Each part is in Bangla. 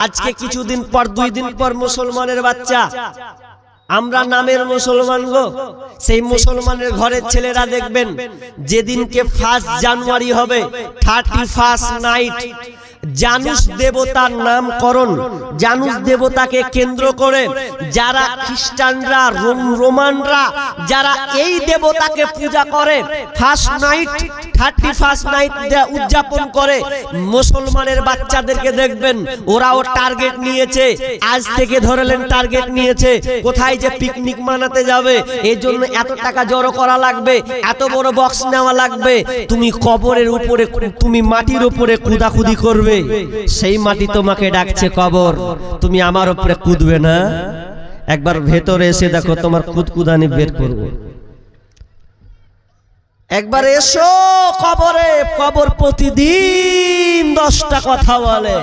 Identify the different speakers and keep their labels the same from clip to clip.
Speaker 1: আজকে কিছুদিন পর দুই দিন পর মুসলমানের বাচ্চা। আমরা নামের মুসলমান গো। সেই মুসলমানের ঘরের ছেলেরা দেখবেন যেদিনকে ফার্স্ট জানুয়ারি হবে থার্টি ফার্স্ট নাইট জানুস দেবতার নামকরণ। জানুস দেবতাকে কেন্দ্র করে যারা খ্রিস্টানরা, রোম- রোমানরা, যারা এই দেবতাকে পূজা করে first night thirty first night উদযাপন করে, মুসলমানের বাচ্চাদেরকে দেখবেন, ওরাও টার্গেট নিয়েছে, আজ থেকে ধরেলেন টার্গেট নিয়েছে, কোথায় যে পিকনিক মানাতে যাবে এই জন্য এত টাকা জড়ো করা লাগবে, এত বড় বক্স নেওয়া লাগবে, তুমি কবরের উপরে, তুমি মাটির উপরে কুদাকুদি করবে। সেই মাটি তোমাকে ডাকছে কবর। তুমি আমার উপরে কুদবে না। একবার ভেতরে এসে দেখো তোমার কুদকুদানি বের করব। একবার এসো কবরে, কবর প্রতিদিন দশটা কথা বলে।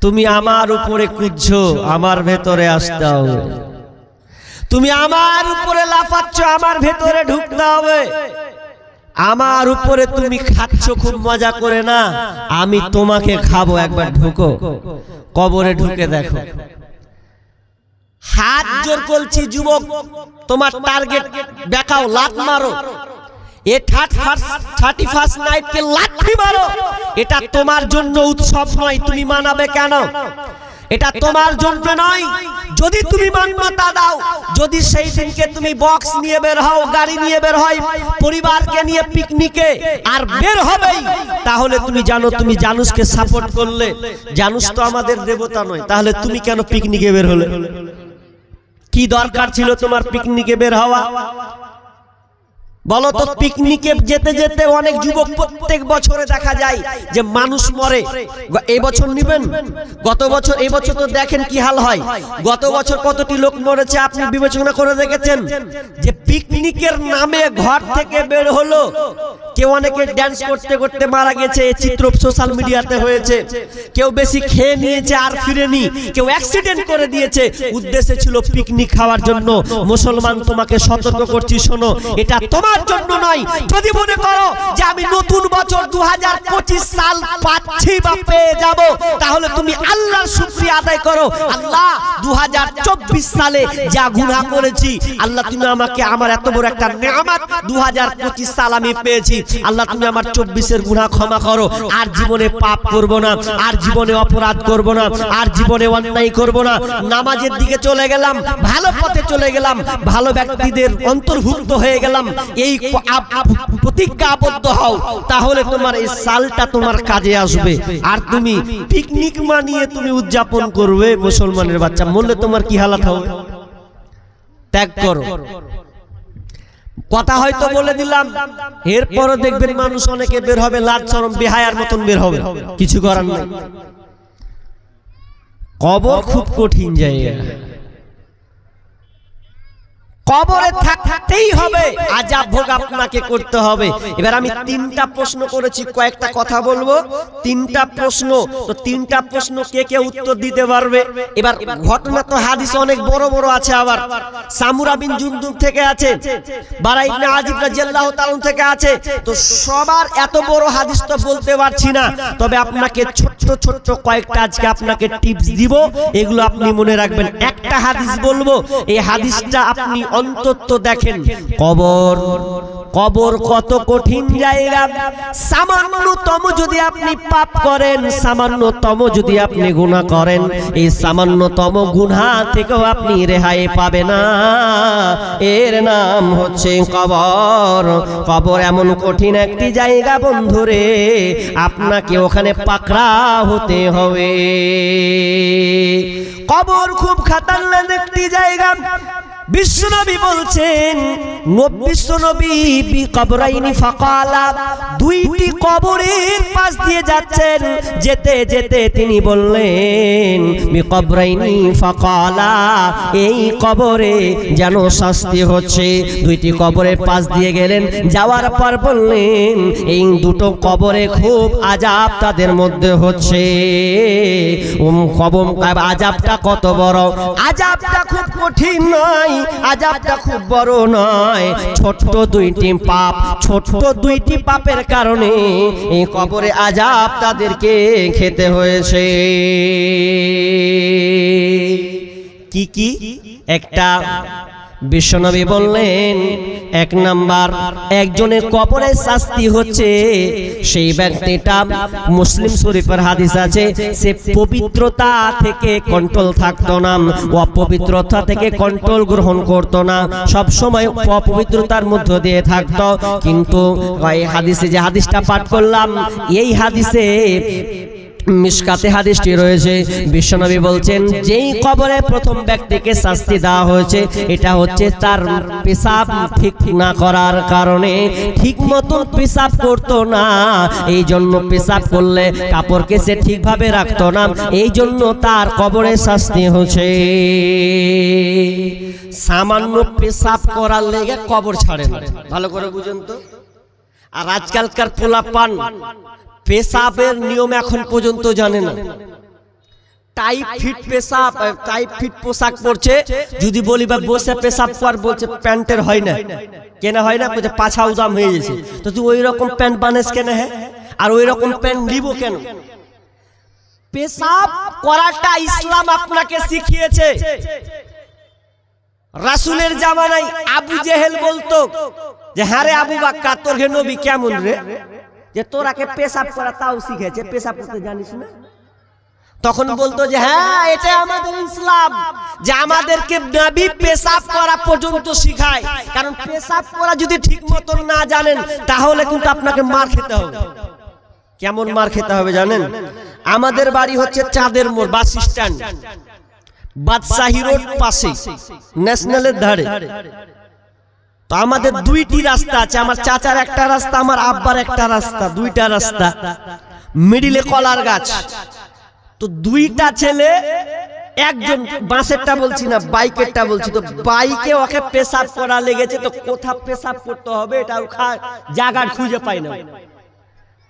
Speaker 1: তুমি আমার উপরে কুদছো, আমার ভেতরে আসতে হবে। তুমি আমার উপরে লাফাচ্ছ, আমার ভেতরে ঢুকতে হবে। আমার উপরে তুমি খাচ্ছ, খুব মজা করে না? আমি তোমাকে খাব, একবার ঢুকো। কবরে ঢুকে দেখো। হাত জোর করছি, যুবক, তোমার টার্গেট দেখাও লাত মারো। এ থার্ড ফার্স্ট থার্টি ফার্স্ট নাইটকে লাথি মারো। এটা তোমার জন্য উৎসব নয়, তুমি মানাবে কেন? এটা তোমার জন্য নয়। যদি তুমি মান্যতা দাও যদি সেই দিনকে তুমি বক্স নিয়ে বের হও গাড়ি নিয়ে বের হয় পরিবারকে নিয়ে পিকনিকে আর বের হবেই। তাহলে তুমি জানো তুমি জানুসকে সাপোর্ট করলে। জানুস তো আমাদের দেবতা নয়। তাহলে তুমি কেন পিকনিকে বের হলে? কি দরকার ছিল তোমার পিকনিকে বের হওয়া? বলো তো পিকনিকে যেতে যেতে অনেক যুবক প্রত্যেক বছরে দেখা যায় যে মানুষ মরে। গ- এই বছর নিবেন? গত বছর এই বছর তো দেখেন কি হাল হয়। গত বছর কতটি লোক মরেছে আপনি বিবেচনা করে দেখেছেন? যে পিকনিকের নামে ঘর থেকে বের হলো। কেউ অনেকে ড্যান্স করতে করতে মারা গেছে চিত্র সোশ্যাল মিডিয়াতে হয়েছে। কেউ বেশি খেয়ে নিয়েছে আর ফিরেনি। কেউ অ্যাক্সিডেন্ট করে দিয়েছে। উদ্দেশ্য ছিল পিকনিক খাওয়ার জন্য। মুসলমান তোমাকে সতর্ক করছি শোনো এটা তোমার জন্য নয়। যদি মনে করো যে আমি নতুন বছর দুহাজার পঁচিশ সাল পাচ্ছি বা পেয়ে যাব, তাহলে তুমি আল্লাহর শুকরিয়া আদায় করো। আল্লাহ, দুহাজার চব্বিশ সালে যা গুনাহ করেছি, আল্লাহ তুমি আমাকে আমার এত বড় একটা নেয়ামত দু সাল আমি পেয়েছি। আল্লাহ তুমি আমার চব্বিশের গুনাহ ক্ষমা করো। আর জীবনে পাপ করব না, আর জীবনে অপরাধ করব না, আর জীবনে অন্যায় করব না। নামাজের দিকে চলে গেলাম, ভালো পথে চলে গেলাম, ভালো ব্যক্তিদের অন্তর্ভুক্ত হয়ে গেলাম। এই আপ- প্রতিজ্ঞা আবদ্ধ হও তাহলে তোমার এই সালটা তোমার কাজে আসবে। আর তুমি পিকনিক মানিয়ে তুমি উদযাপন করবে মুসলমানের বাচ্চা। মরলে তোমার কি হালাত হবে? ত্যাগ করো। কথা হয়তো বলে দিলাম এরপরও দেখবেন মানুষ অনেকে বের হবে লাজ চরম বেহায়ার মতন বের হবে। কিছু করার নাই। কবর খুব কঠিন জায়গা। কবরে থাকতেই হবে। আজাব ভোগ আপনাকে করতে হবে। এবার আমি তিনটা প্রশ্ন করেছি, কয়েকটা কথা বলব। তিনটা প্রশ্ন, তো তিনটা প্রশ্ন কে কে উত্তর দিতে পারবে? এবার ঘটনা তো হাদিস অনেক বড় বড় আছে আবার। সামুরা বিন জুনদুব থেকে আছে, বারা ইবনে আজিব রাদিয়াল্লাহু তাআলা থেকে আছে। তো সবার এত বড় হাদিস তো বলতে পারছি না। তবে আপনাকে ছোট্ট ছোট্ট কয়েকটা আজকে আপনাকে টিপস দিব। এগুলো আপনি মনে রাখবেন, একটা হাদিস বলব, এই হাদিসটা আপনি অন্তত দেখেন। কবর। কবর কত কঠিন জায়গা। সামান্যতম যদি আপনি পাপ করেন, সামান্যতম যদি আপনি গুনাহ করেন, এই সামান্যতম গুনাহ থেকেও আপনি রেহাই পাবে না। এর নাম হচ্ছে কবর। কবর এমন কঠিন একটি জায়গা বন্ধুরে, আপনাকে ওখানে পাকড়া হতে হবে। কবর খুব খাতারনাক একটি জায়গা। বিশ্বনবী বলছেন, বিশ্বনবী কবরাইনি ফাকালা। দুইটি কবরের পাশ দিয়ে যাচ্ছেন। যেতে যেতে তিনি বললেন কবরাইনি ফাকালা, এই কবরে যেন শাস্তি হচ্ছে। দুইটি কবরের পাশ দিয়ে গেলেন, যাওয়ার পর বললেন, এই দুটো কবরে খুব আজাব তাদের মধ্যে হচ্ছে। কবম আজাবটা কত বড়? আজাবটা খুব কঠিন নয়। আজাবটা খুব বড় নয়। ছোট্ট দুইটি পাপ ছোট্ট দুইটি পাপের কারণে এই কবরে আজাব তাদেরকে খেতে হয়েছে। কি কি? একটা বিশ্বনবী বললেন এক নাম্বার একজনের কবরের শাস্তি হচ্ছে। সেই ব্যক্তিটা মুসলিম শরীফের হাদিস আছে সে পবিত্রতা থেকে কন্ট্রোল থাকতো না অপবিত্রতা থেকে কন্ট্রোল গ্রহণ করতো না। সব সময় অপবিত্রতার মধ্য দিয়ে থাকতো। কিন্তু এই হাদিসে যে হাদিসটা পাঠ করলাম এই হাদিসে মিসকাতে হাদিসটি রয়েছে। বিশ্বনবী বলছেন, যেই কবরে প্রথম ব্যক্তিকে শাস্তি দেওয়া হয়েছে, এটা হচ্ছে তার পেশাব ঠিক না করার কারণে ঠিক মতন পেশাব করতো না। এই জন্য পেশাব করলে কাপড়কে সে ঠিকভাবে রাখতো না। এই জন্য তার কবরে শাস্তি হচ্ছে সামান্য পেশাব করার লেগে কবর ছাড়ে ভালো করে বুঝুন তো। আর আজকালকার পোলা পান পেশাবের নিয়ম এখন পর্যন্ত জানে না। টাইপ ফিট পেশাব টাইপ ফিট পোশাক পরছে যদি বলি বা বসে পেশাব কর বলছে প্যান্টের হয় না। কেন হয় না বলছে পাছা উদাম হয়ে গেছে। তো তুই ওই রকম প্যান্ট বানাস কেন হ্যাঁ? আর ওই রকম প্যান্ট নিব কেন? পেশাব করাটা ইসলাম আপনাকে শিখিয়েছে। রাসুলের জামানায় আবু জেহেল বলতো যে হ্যাঁ রে আবু বাক্কা তোর নবী কেমন রে? যে তোরাকে পেশাব করা তাও শিখেছে পেশাব করতে জানিস না? তখন বলতো যে হ্যাঁ এটা আমাদের ইসলাম যে আমাদেরকে নবী পেশাব করা পর্যন্ত শিখায়। কারণ পেশাব করা যদি ঠিক মতন না জানেন তাহলে কিন্তু আপনাকে মার খেতে হবে। কেমন মার খেতে হবে জানেন? আমাদের বাড়ি হচ্ছে চাঁদের মোড় বাস স্ট্যান্ড। বাদশাহী রোড পাশে ন্যাশনালের ধারে। তো আমাদের দুইটি রাস্তা আছে। আমার চাচার একটা রাস্তা আমার আব্বার একটা রাস্তা দুইটা রাস্তা। মিডিলে কলার গাছ। তো দুইটা ছেলে একজন বাসেরটা বলছি না বাইকেরটা বলছি। তো বাইকে ওকে পেশাব করা লেগেছে তো কোথা পেশাব করতে হবে এটা জায়গা খুঁজে পাই না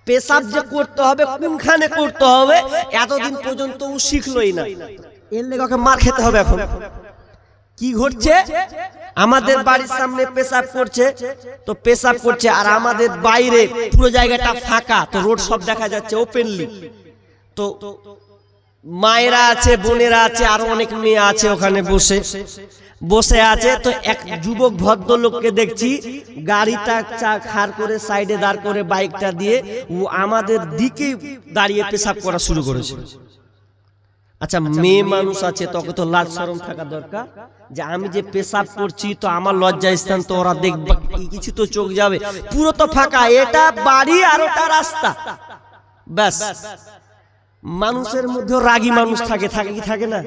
Speaker 1: পেশাব যে করতে হবে কোনখানে করতে হবে এতদিন পর্যন্ত ও শিখলোই না। এর লেগে ওকে মার খেতে হবে এখন। কি ঘটছে? আমাদের বাড়ির সামনে পেশাব করছে। তো পেশাব করছে আর আমাদের বাইরে পুরো জায়গাটা ফাঁকা। তো রোড সব দেখা যাচ্ছে ওপেনলি তো মায়েরা আছে বোনেরা আছে আরও অনেক মেয়ে আছে ওখানে বসে। বসে। আছে তো এক যুবক ভদ্রলোককে দেখছি গাড়িটা চা খাড় করে সাইডে দাঁড় করে বাইকটা দিয়ে ও আমাদের দিকে দাঁড়িয়ে পেশাব করা শুরু করেছে। আচ্ছা মেয়ে মানুষ আছে তোকে তো লাজ শরম থাকা দরকার। যে আমি যে পেশাব করছি তো আমার লজ্জা স্থান তো ওরা দেখবে। কিছু তো চোখ যাবে। পুরো তো ফাঁকা এটা বাড়ি আর ওটা রাস্তা। ব্যাস। মানুষের মধ্যে রাগী মানুষ থাকে থাকে কি থাকে না?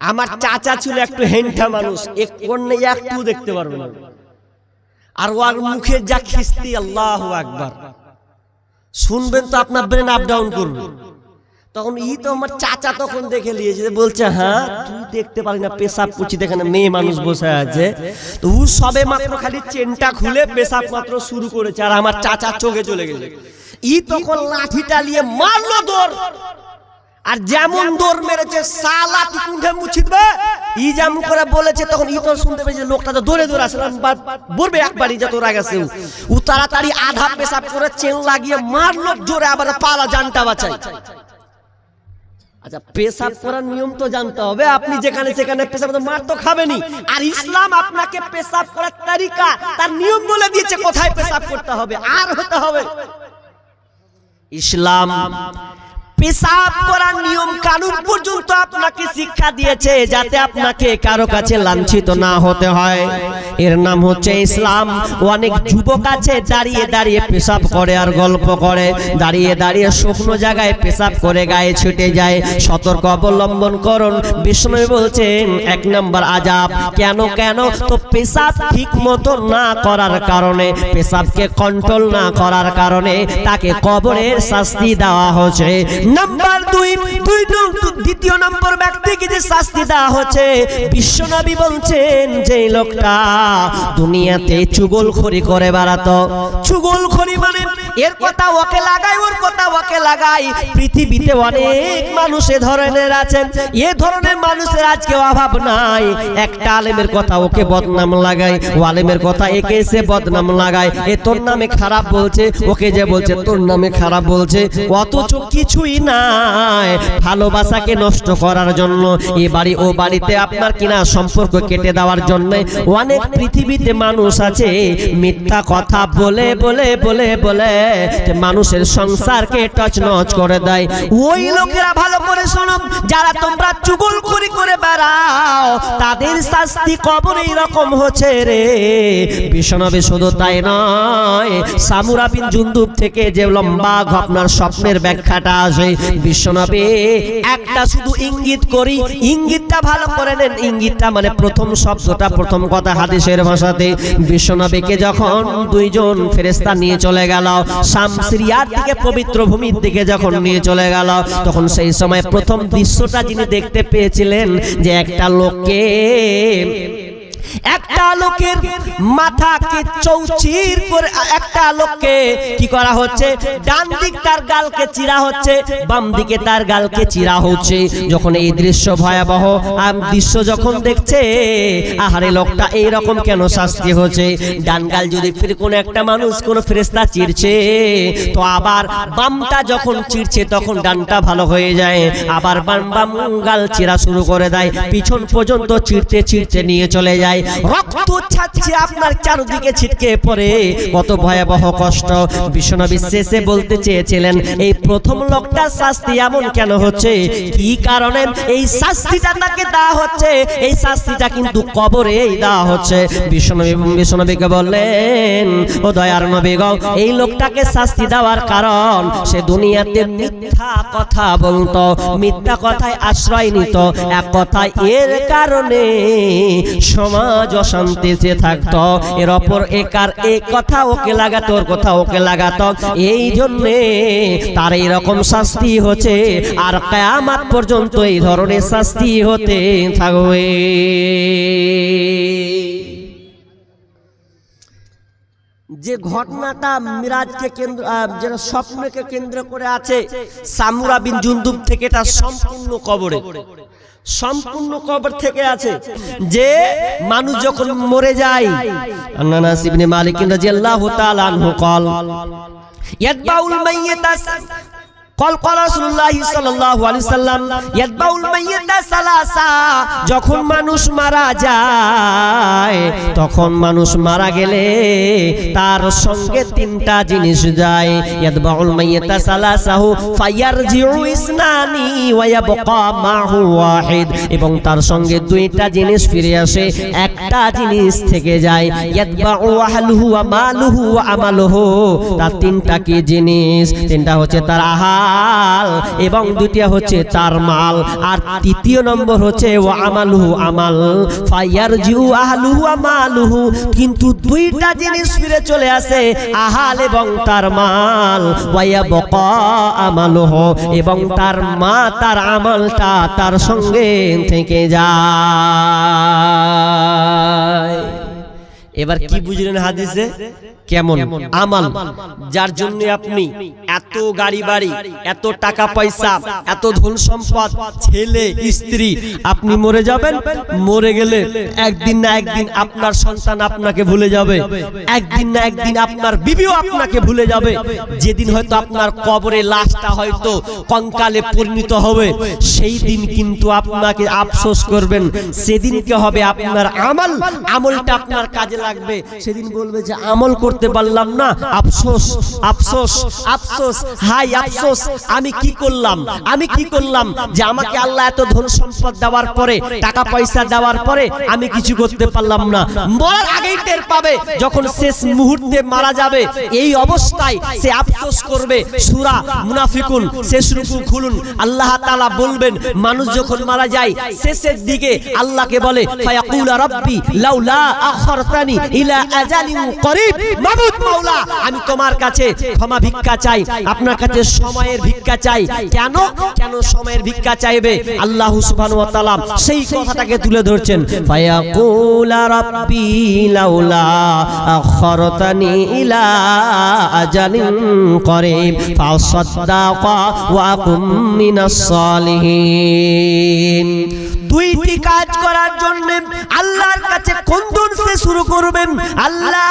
Speaker 1: আমার চাচা ছিল একটু হেন্ঠা মানুষ এক কন্যা একটু দেখতে পারবে না। আর ওর মুখে যা খিস্তি আল্লাহ আকবার। শুনবেন তো আপনার ব্রেন আপ ডাউন করবে তখন ই তো আমার চাচা তখন দেখে নিয়েছে বলছে হ্যাঁ তুই দেখতে পারি না পেশাব করছি এখানে মেয়ে মানুষ বসে আছে। তো ও সবে মাত্র খালি চেনটা খুলে পেশাব মাত্র শুরু করেছে আর আমার চাচা চোখে চলে গেছে। ই তখন লাঠিটা নিয়ে মারলো দৌড়। আর যেমন দৌড় মেরেছে সালা তুই কুণ্ঠে মুছিদবে ই যেমন করে বলেছে তখন ই তো শুনতে পেয়েছে লোকটা তো দৌড়ে দৌড়ে আসলে বলবে একবারই যত রাগ আছে ও। ও তাড়াতাড়ি আধা পেশাব করে চেন লাগিয়ে মারলো জোরে আবার পালা জানটা বাঁচাই আচ্ছা পেশাব করার নিয়ম তো জানতে হবে। আপনি যেখানে সেখানে পেশাব মার তো খাবেনি আর ইসলাম আপনাকে পেশাব করার তালিকা তার নিয়ম বলে দিয়েছে কোথায় পেশাব করতে হবে, আর হতে হবে। ইসলাম পেশাব করার নিয়ম কানুন পর্যন্ত আপনাকে শিক্ষা দিয়েছে যাতে আপনাকে কারও কাছে লাঞ্ছিত না হতে হয়। এর নাম হচ্ছে ইসলাম। অনেক যুবক আছে, দাঁড়িয়ে দাঁড়িয়ে পেশাব করে আর গল্প করে। দাঁড়িয়ে দাঁড়িয়ে শুকনো জায়গায় পেশাব করে গায়ে ছুটে যায়। সতর্ক অবলম্বন করুন। বিষ্ণু বলছেন, এক নম্বর আজাব। কেন কেন? তো পেশাব ঠিক মতো না করার কারণে, পেশাবকে কন্ট্রোল না করার কারণে তাকে কবরের শাস্তি দেওয়া হচ্ছে নাম্বার দুই দুই দ্বিতীয় নম্বর ব্যক্তিকে যে শাস্তি দেওয়া হচ্ছে? বিশ্বনবী বলছেন, যে লোকটা দুনিয়াতে চুগলখড়ি করে বেড়াতো। চুগলখড়ি মানে এর কথা ওকে লাগাই, ওর কথা ওকে লাগাই। পৃথিবীতে অনেক মানুষ এ ধরনের আছেন এ ধরনের মানুষের আজকে অভাব নাই। একটা আলেমের কথা ওকে বদনাম লাগাই, ও আলেমের কথা একে এসে বদনাম লাগায় এ তোর নামে খারাপ বলছে, ওকে যে বলছে তোর নামে খারাপ বলছে। অথচ কিছুই নাই ভালোবাসাকে নষ্ট করার জন্য। এ বাড়ি, ও বাড়িতে আপনার কিনা সম্পর্ক কেটে দেওয়ার জন্য অনেক পৃথিবীতে মানুষ আছে। মিথ্যা কথা বলে বলে বলে বলে। যে মানুষের সংসারকে টচনচ করে দেয়। ওই লোকেরা ভালো করে শোনো যারা তোমরা চুগল বেড়াও তাদের শাস্তি কবর এইরকম হচ্ছে রে। বিষ্ণবে শুধু তাই নয়, সামুরা বিন জুন্দুব থেকে যে লম্বা ঘটনার স্বপ্নের ব্যাখ্যাটা আসে, বিশ্বনবে একটা শুধু ইঙ্গিত করি, ইঙ্গিতটা ভালো করে নেন। ইঙ্গিতটা মানে প্রথম শব্দটা, প্রথম কথা হাদিসের ভাষাতে। বিশ্বনবীকে যখন দুইজন ফেরেস্তা নিয়ে চলে গেল শাম সিরিয়ার দিকে পবিত্র ভূমির দিকে যখন নিয়ে চলে গেল, তখন সেই সময় প্রথম দৃশ্যটা যিনি দেখতে পেয়েছিলেন যে একটা লোককে একটা লোকের মাথাকে চৌচির করে একটা লোককে কি করা হচ্ছে? ডান দিক তার গালকে চিরা হচ্ছে, বাম দিকে তার গালকে চিরা হচ্ছে। যখন এই দৃশ্য ভয়াবহ দৃশ্য যখন দেখছে, আহারে লোকটা এই রকম কেন শাস্তি হচ্ছে? ডান গাল যদি ফির কোন একটা মানুষ, কোন ফেরেস্তা চিরছে, তো আবার বামটা যখন চিরছে, তখন ডানটা ভালো হয়ে যায়। আবার বাম বাম গাল চিরা শুরু করে দেয়, পিছন পর্যন্ত চিরতে চিরতে নিয়ে চলে যায়। রক্ত ছাড়ছে আপনার চারদিকে ছিটকে পড়ে। কত ভয়াবহ কষ্ট। বিশ্বনবী শেষে বলতে চেয়েছিলেন, এই প্রথম লোকটার শাস্তি এমন কেন হচ্ছে? কি কারণে এই শাস্তিটা তাকে দেওয়া হচ্ছে? এই শাস্তিটা কিন্তু কবরেই দেওয়া হচ্ছে। বিশ্বনবী বিশ্বনবীকে বললেন, ও দয়ার নবী গো, এই লোকটাকে শাস্তি দেওয়ার কারণ সে দুনিয়াতে মিথ্যা কথা বলতো, মিথ্যা কথায় আশ্রয় নিত। এক কথায় এর কারণে সমাজ অশান্তিতে থাকত। এর অপর একার এ কথা ওকে লাগাত ওর কথা ওকে লাগাত এই জন্যে তার এইরকম শাস্তি হচ্ছে। আর কেয়ামাত পর্যন্ত এই ধরনের শাস্তি হতে থাকবে। যে ঘটনাটা মিরাজকে কেন্দ্র যেটা স্বপ্নকে কেন্দ্র করে আছে, সামুরা বিন জুন্দুব থেকে এটা সম্পূর্ণ কবরে। সম্পূর্ণ কবর থেকে আছে। যে মানুষ যখন মরে যায়, আনানাস ইবনে মালিক রাদিয়াল্লাহু তাআলা আনহু কল, ইয়াতবাউল মাইয়্যিতা যখন মানুষ মারা যায় তখন মানুষ মারা গেলে তার সঙ্গে তিনটা জিনিস যায়। ইয়াতবাউল মাইয়াতা সালাসাহু, ফায়ারজিউ ইসনানি ওয়া ইয়াবকা মাহু ওয়াহিদ। এবং তার সঙ্গে দুইটা জিনিস ফিরে আসে, একটা জিনিস থেকে যায়। ইয়াতবাউ আহলুহু ওয়া মালুহু ওয়া আমালুহু। তার তিনটা কি জিনিস? তিনটা হচ্ছে তার আহাল এবং দ্বিতীয় হচ্ছে তার মাল। আর তৃতীয় নম্বর হচ্ছে ও আমালুহু আমাল। ফায়ার জিউ আহলুহু আমালুহু কিন্তু দুইটা জিনিস ফিরে চলে আসে, আহাল এবং তার মাল। ওয়াইয়া বকা আমালুহু, এবং তার মা তার আমলটা তার সঙ্গে থেকে যায়। এবার কি বুঝলেন হাদিসে? কেমন আমাল? যার জন্য আপনি এত গাড়ি বাড়ি এত টাকা পয়সা এত ধন সম্পদ ছেলে স্ত্রী আপনি মরে যাবেন? মরে গেলে একদিন না একদিন আপনার সন্তান আপনাকে ভুলে যাবে। একদিন না একদিন আপনার বিবিও আপনাকে ভুলে যাবে। যেদিন হয়তো আপনার কবরে লাশটা হয়তো কঙ্কালে পরিণত হবে সেই দিন কিন্তু আপনাকে আফসোস করবেন। সেদিনকে হবে আপনার আমল। আমলটা আপনার কাজে লাগবে। সেদিন বলবে যে আমল করতে পারলাম না। আফসোস আফসোস আফসোস। হাই, আফসোস। আমি কি করলাম? আমি কি করলাম? যে আমাকে আল্লাহ এত ধন সম্পদ দেওয়ার পরে, টাকা পয়সা দেওয়ার পরে আমি কিছু করতে পারলাম না। মরার আগেই টের পাবে, যখন শেষ মুহূর্তে মারা যাবে। এই অবস্থায় সে আফসোস করবে, সুরা মুনাফিকুন, শেষ রুকু খুলুন। আল্লাহ তাআলা বলবেন, মানুষ যখন মারা যায়, শেষের দিকে আল্লাহকে বলে, ফায়াকুলা রাব্বি লাউলা আখরতানি ইলা আজালিন করিব। মাবুদ মাওলা, আমি তোমার কাছে ক্ষমা ভিক্ষা চাই। আপনার কাছে সময়ের ভিক্ষা চাই। কেন? কেন সময়ের ভিক্ষা চাইবে? আল্লাহ সুবহানাহু ওয়া তাআলা সেই কথাটাকে তুলে ধরছেন। ফায়াকুলা রাব্বি লাউলা আখরতানি ইলা আজালিন করিম ফাসাদ্দাকা ওয়া কুম মিনাস সালিহিন। দুইটি কাজ করার জন্য আল্লাহর কাছে কোন শুরু করবেন। আল্লাহ